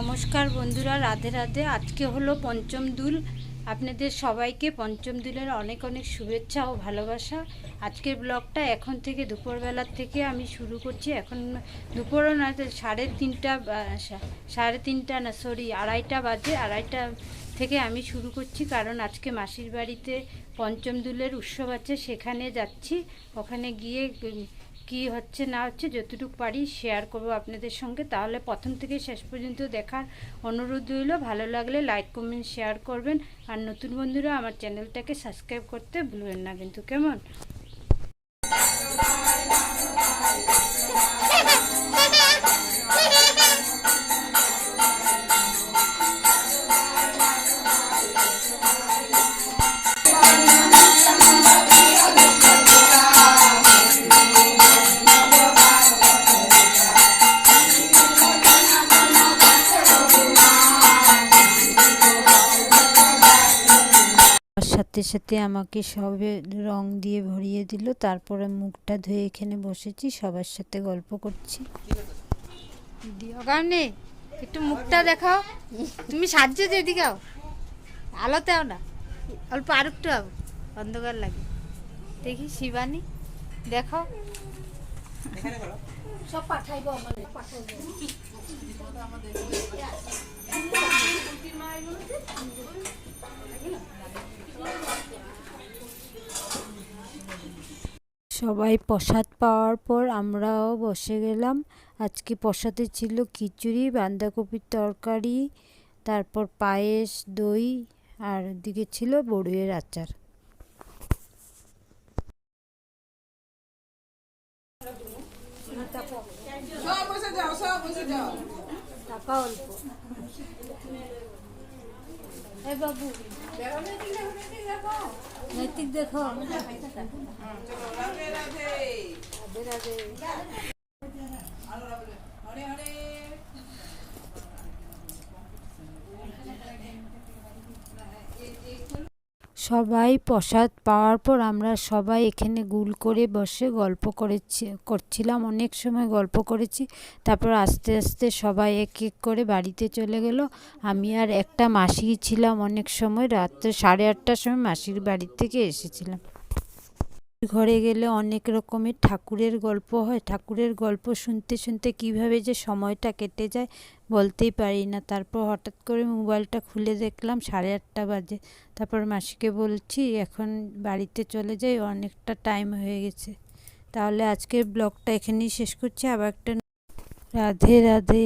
নমস্কার বন্ধুরা, রাধে রাধে। আজকে হলো পঞ্চম দুল। আপনাদের সবাইকে পঞ্চম দুলের অনেক অনেক শুভেচ্ছা ও ভালোবাসা। আজকের ব্লগটা এখন থেকে দুপুরবেলার থেকে আমি শুরু করছি। এখন দুপুরও না, সাড়ে তিনটা সাড়ে তিনটা না সরি আড়াইটা বাজে। আড়াইটা থেকে আমি শুরু করছি কারণ আজকে মাসির বাড়িতে পঞ্চম দুলের উৎসব আছে, সেখানে যাচ্ছি। ওখানে গিয়ে কি হচ্ছে, না হচ্ছে যতটুকু পারি শেয়ার করব আপনাদের সঙ্গে। তাহলে প্রথম থেকে শেষ পর্যন্ত দেখার অনুরোধ রইল। ভালো লাগলে লাইক কমেন্ট শেয়ার করবেন। আর নতুন বন্ধুরা আমার চ্যানেলটাকে সাবস্ক্রাইব করতে ভুলবেন না কিন্তু, কেমন? সাথে সাথে আমাকে সবে রং দিয়ে ভরিয়ে দিল। তারপরে মুখটা ধুয়ে এখানে বসেছি সবার সাথে গল্প করছি। একটু মুখটা দেখাও। তুমি সাজছো যেদিকেও আলোতেও না। অল্প আর একটু আও, অন্ধকার লাগে। দেখি শিবানী দেখো সবাই প্রসাদ পাওয়ার পর আমরাও বসে গেলাম। আজকে প্রসাদে ছিল খিচুড়ি বাঁধাকপির তরকারি তারপর পায়েস দই আর দিকে ছিল বড়ুয়ের আচার। সব বসে যাও সব বসে যাও। টাকা অল্প। এই বাবু। নৈতিক দেখো। রাধে রাধে রাধে রাধে হরে হরে সবাই প্রসাদ পাওয়ার পর আমরা সবাই এখানে গুল করে বসে গল্প করেছি, করছিলাম, অনেক সময় গল্প করেছি। তারপর আস্তে আস্তে সবাই এক এক করে বাড়িতে চলে গেল। আমি আর একটা মাসি ছিলাম অনেক সময়, রাত্রে সাড়ে আটটার সময় মাসির বাড়ি থেকে এসেছিলাম। ঘরে গেলে অনেক রকমের ঠাকুরের গল্প হয়। ঠাকুরের গল্প শুনতে শুনতে কীভাবে যে সময়টা কেটে যায় বলতেই পারি না। তারপর হঠাৎ করে মোবাইলটা খুলে দেখলাম সাড়ে আটটা বাজে। তারপর মাসিকে বলছি, এখন বাড়িতে চলে যাই, অনেকটা টাইম হয়ে গেছে। তাহলে আজকের ব্লগটা এখানেই শেষ করছি। আবার একটা রাধে রাধে।